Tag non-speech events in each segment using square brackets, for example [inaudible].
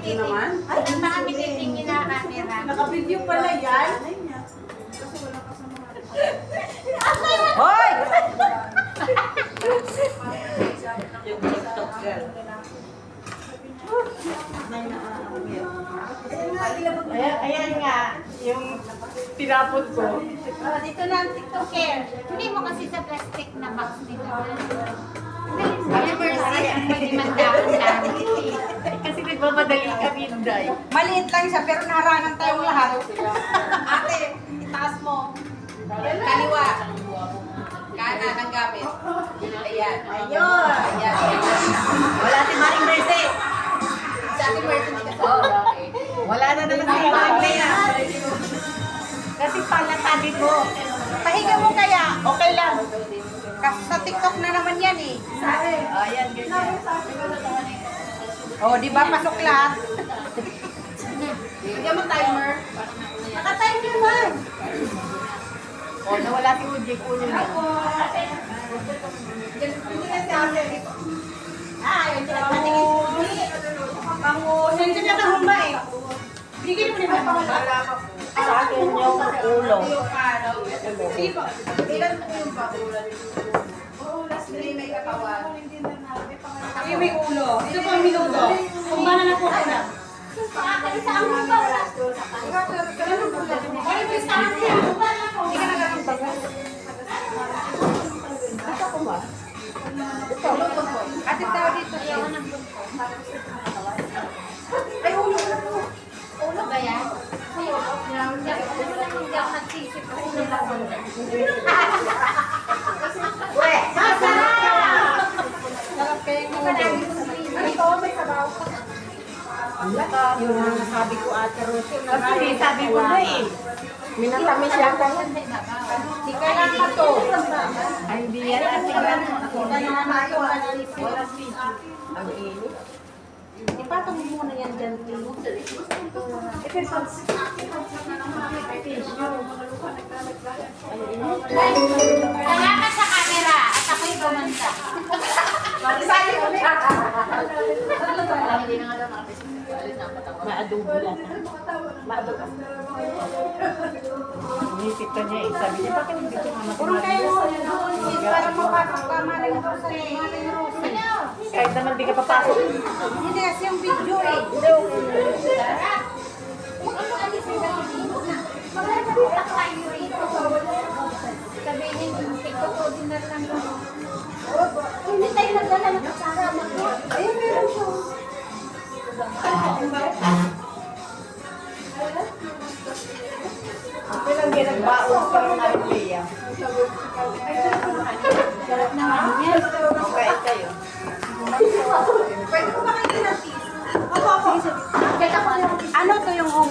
Video naman. Ay, baka may titingin na camera. Naka-video pala yan. [laughs] Hoy! Yung TikTok girl. Ayan, ayan nga, yung tinapon ko. Oh, dito na ang TikToker. Hindi mo kasi sa plastic na box dito. Ay, mercy. Day. Maliit lang siya, pero naharangan tayong lahat. Ate, itaas mo. Kaliwa. Kanan ang gamit. Ayan. Ayun! Ayan. Wala si Maring Mercy. Sa ating version hindi kasi. Wala na naman si Maring. Kasi palatadin mo. Pahinga mo kaya, okay lang. Kasi sa TikTok na naman yan eh. Ayan, ganyan. Oh, di ba pasok lahat? Bigyan mo timer. Nakatime naman. O, nawala si Uji. Kunin niya. Hindi na si Ate. Ah, yun sila patingin si Uli. Pangu, nandiyan na ang humba eh. Bigyan mo naman pangula. Sa akin yung ulo. Dito. Ilan po yung pangulan? Hindi may katawan. Ay, may ulo. Ito po ang minuto. Kung ba na na po ko na. May pa. Ko? Ate tao dito. Ayaw ng bunto. Ay, ulo na po. Ulo ba yan? Ulo. Hindi ako nagsisip. Ulo lang. We! Sarap kayo ng ulo. Ay, oo, may sabaw. Yung mga sabi ko ate Rosy. Kasi sabi ko na eh. Minatamis yan ko. Di kailangan pa to. Ay, hindi yan. Ate yan. Kailangan pa to. Wala video. Ang init. Ipatong mo muna yan dyan, please. Salamat sa camera at ako'y gumanda. Maadobo yan. Maadobo. Inisip ka niya eh. Sabi niya, bakit hindi ko mama Puro kayo para mapasok ka, Maring Rosy. Maring Rosy. Kahit naman di ka papasok. Hindi kasi yung video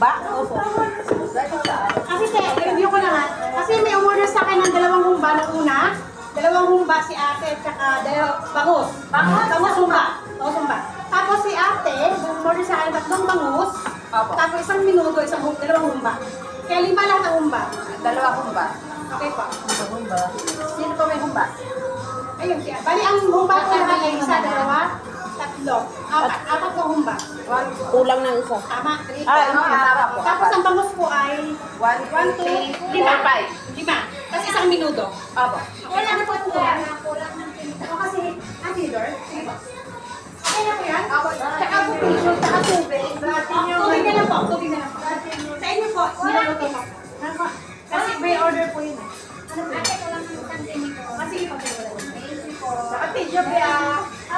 humba? Opo. Kasi te, i-review ko na nga. Kasi may umorder sa akin ng dalawang humba na una. Dalawang humba si ate at saka dalawang bangus. Bangus? Bangus humba. Bangus humba. Tapos si ate, umorder sa akin tatlong bangus. Opo. Tapos isang minuto, isang hum- dalawang humba. Kaya lima lang ang humba. Dalawa humba. Okay po. Sino pa may humba? Ayun siya. Bali, ang humba ko lahat ay isa, dalawa, tatlo. Apat, apat na humba. Kulang ng isa. Tama, three, Ah, ano, tama po. Tapos ang bangus ko ay One, one, two, lima. five. Lima. Tapos isang minuto. Opo. Wala na po ito. kulang ng tinta. O kasi, sige po. Okay na po yan? Tsaka po tissue, tsaka tubig. Tubig na lang po, tubig na lang po. Sa inyo po, nilaluto po. Ano po? Kasi may order po yun. eh. Ano po? Ate, kulang ng isang tinito. Kasi yung pag-wala. Thank you po. Ate, job ya.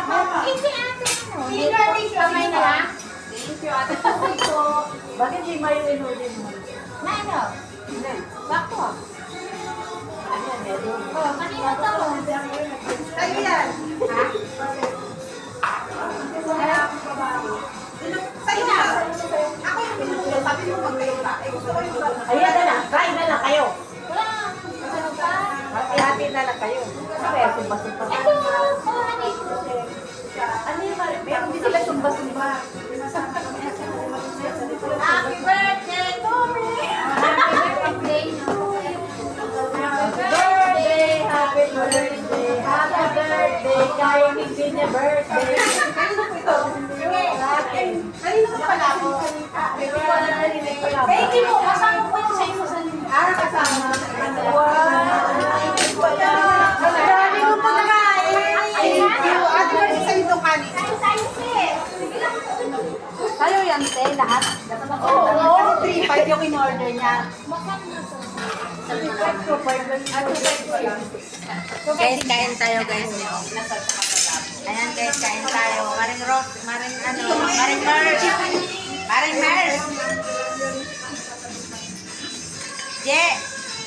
Hindi ate ano. Tissue, Kamay na lang. Thank you, ate. You. Bakit di may inulin mo? Na ano? Bakto ah. Oh, kanina to. Sa'yo yan. Sa'yo na. Ako yung pinutulo. Sabi mo magkayo ka. Eh, gusto ko yung Ayan na lang. Kain na lang kayo. Wala. Ano? Hati-hati na lang kayo. Kasi sumba-sumba. Happy birthday, kay Missy niya birthday. Kanino po ito? Happy Eh, hindi mo, kasama ko yung sa iyo sa Ah, kasama. Dami ko pagkain. Thank you. Ate, kasi sa itong kanin. Kayo yan, te, lahat. Oo, 3-5 yung in-order niya. Guys, kain tayo, guys. Ayan, guys, kain tayo. Maring Rock, maring ano, maring Mers. Maring Mers. Je.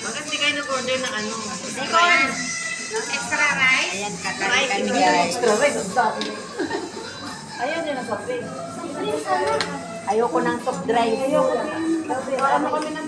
Bakit di kayo nag-order ng ano? Nikon. Extra rice. Ayan, kakain kami, guys. Ayaw niya ng soft drink. Ayoko ng soft drinks. Ano kami ng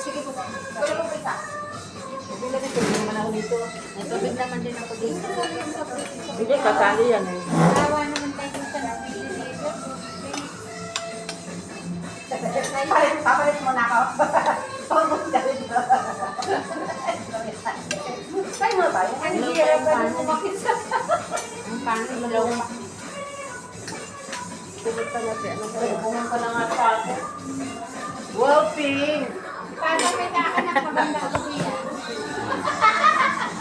May tubig naman din ako dito. Hindi, kasali yan eh. Naman tayo sa Papalit, mo na ako. Papalit ka rin. Kain mo tayo. Ang hirap pa rin kumakit sa Ang pangit daw. Tubig pa natin. Ano ba? Bungan ka na nga sa akin. Pink! May nakanak maganda ko yan?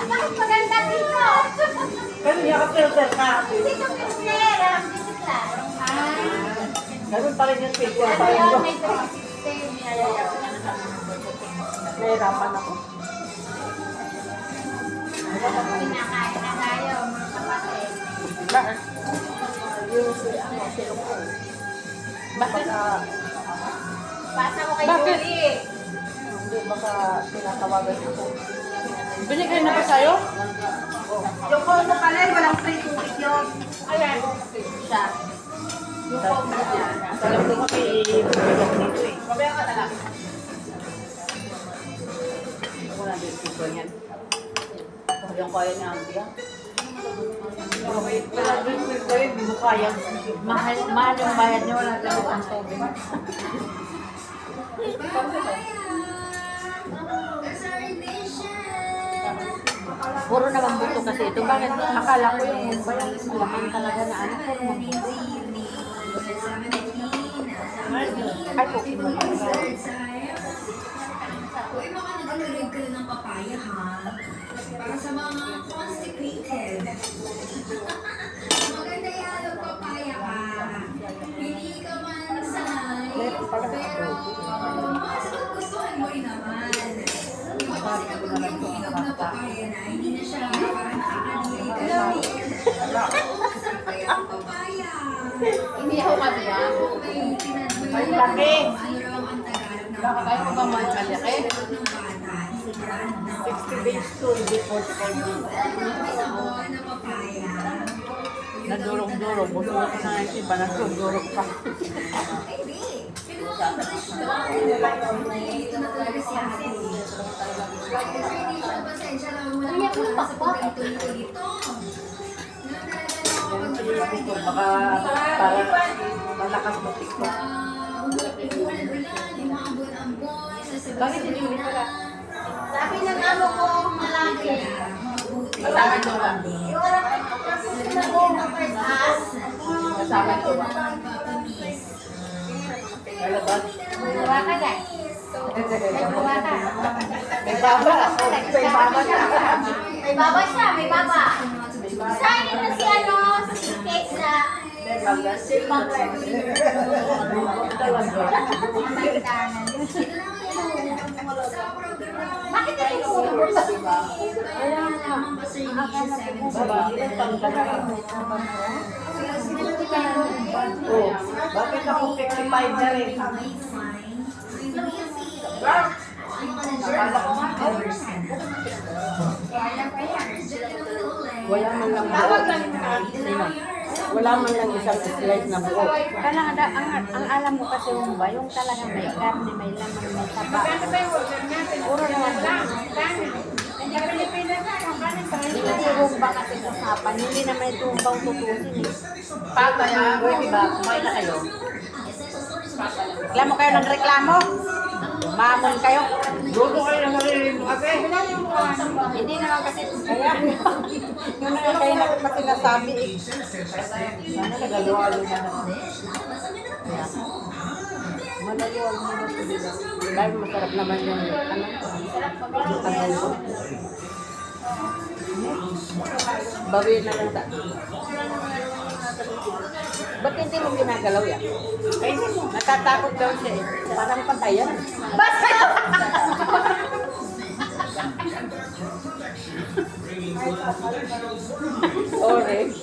Bakit maganda dito? Kasi niya ka-filter ka. Dito filter, ang digital. Ah, Ganun pa rin yung filter. ano yun, may system. Nahirapan ako. Pinakain na tayo, mga kapatid. Bakit? Yung si ano, silong ko. Bakit? Pasa mo kay Bakit? Julie. Baka tinatawagan ako. Binigay na ba sa'yo? Yung combo pala, walang free tubig yun. Ayan. Siya. Yung phone niya. Alam ko kasi ibigay dito eh. Mamaya ka na lang. Wala din dito yan. Oh, Yung kaya niya ang tiyak. Wala din dito eh. Hindi mo kaya. Mahal, mahal yung bayad niyo. Wala lang ang tubig. Puro naman buto kasi ito. Bakit? Akala ko yung bayang laman talaga na ano. Puro mabuto. Ay, Pokemon. Uy, baka nag-alagay ka ng papaya, ha? Para sa mga constipated. Maganda yan ang papaya ka. Hindi ka man sanay. Pero, hindi ang ako laki. Raw ang ng Baka tayo pa ba mahal kalaki? ng bata, sigurado na 60 days to, hindi 45 days. Nadurog-durog. Buto na na yung iba. Nadurog pa. Wala ko sa dito, baka para malakas mo TikTok. Bakit hindi mo pala? Sabi ng amo ko, malaki. Kasama ito lang. Yung alam ko, gusto na ko ng Kasama ito ba? Lalabas. Buwa ka guys. May buwa ka. May baba. May baba na. May baba siya, may baba. Sayang na si ano, si Cake na magdanan. Bakit ka rin Babae, panggalan. Oh, bakit ako 55 na rin? Wala man lang. Tawag lang? Wala man lang isang slice na buo. Kala nga, ang, ang alam mo kasi yung ba, yung talaga may karne, may laman, may taba. Puro naman lang. Hindi kasi rumba kasi sa sapan, hindi na may tumbang tutusin eh. Pataya, di ba? Kumain na kayo. Reklamo kayo ng reklamo? Mamon kayo? Luto kayo ng sarili mo kasi. Hindi naman kasi kaya. [laughs] Yun na kayo na pa sinasabi eh. Sana nagalo-alo na naman. Malayo ang mga pilihan. Dahil masarap naman yung ano. Yung adobo. Bawi na lang sa... Ba't hindi mo ginagalaw yan? Ay. Natatakot daw siya eh. Parang patayan. Orange.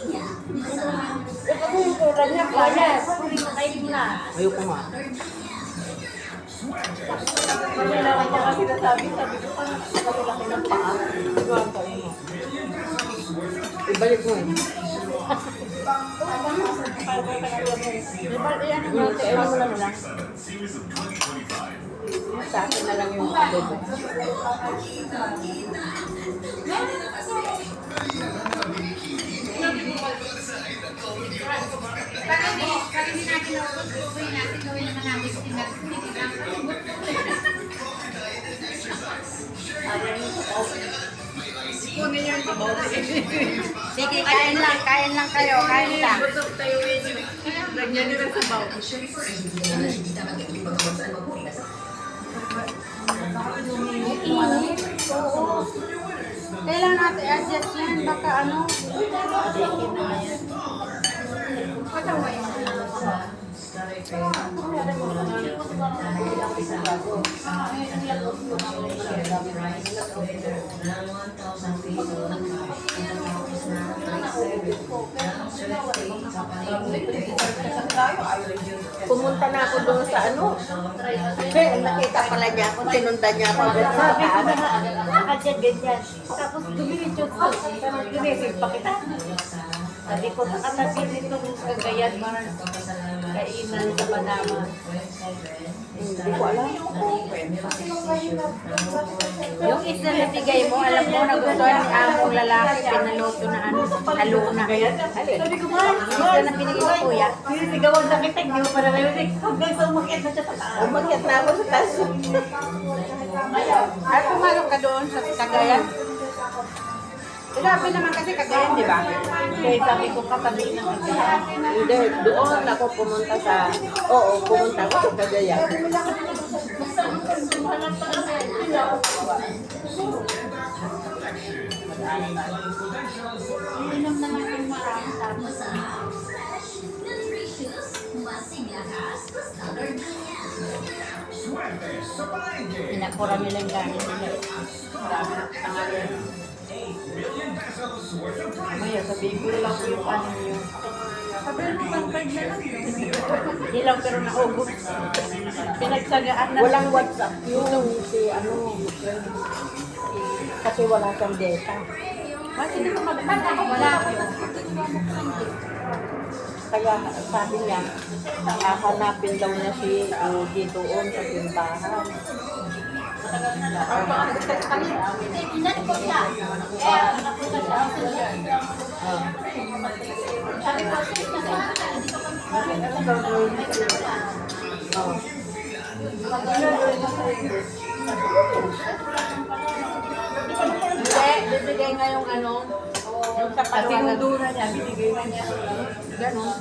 Eh, kasi yung kulay niya, kaya. Ayoko nga. Kasi naman niya kasi nasabi, sabi ko, parang laki ng paa. Diba, sabi mo. Ibalik mo eh. Diba, ano mo, ano mo lang lang. Sa akin na lang yung adobo. Kain lang, kain lang kayo, kain lang. Lagyan nila sa baw. Kailangan natin adjust yan, baka ano. Pumunta na ako doon sa ano. Eh, nakita pala niya ako, tinundan niya ako doon sa taas. Nakadyan ganyan. Tapos dumiretso ko. Tapos dumiretso pa kita. Sabi ko, nakatabi nito kagayan mga kainan sa Panama. Hindi ko alam. Yung isa na bigay mo, alam mo, nagustuhan ni among lalaki, pinaluto na ano, haluna. Sabi ko, ma, Isa na binigay ko kuya. sinisigawan na kita, hindi mo pa narinig. Hanggang sa umakit na siya sa taas. Umakyat na ako sa taas. Ay, pumalok ka doon sa Cagayan. Grabe naman kasi Cagayan, di ba? Kaya sabi ko, katabi ng kagayan. Hindi, doon ako pumunta sa... Oo, pumunta ako sa Cagayan. Inom na yung marami tapos Pinakura nila yung ganin nila. Maya, sabihin ko lang po yung ano yun. Hindi lang pero naubos. Pinagsagaan na. Walang WhatsApp yung si ano. Kasi wala siyang data. Kasi hindi ko magpata. Wala ako. Kaya sabi niya, hahanapin daw niya si Rudy doon sa simbahan. Bibigay nga yung ano, yung sa paliwanag. niya, binigay na niya. Ganon.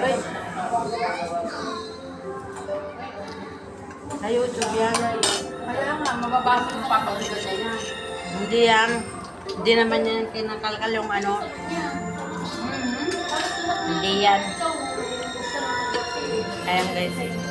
Ay, Sa YouTube yan. kaya nga, mababasa mo pa pag ito na yan. Hindi yan. Hindi naman yan kinakalkal yung ano. Hindi yan. Ayan guys.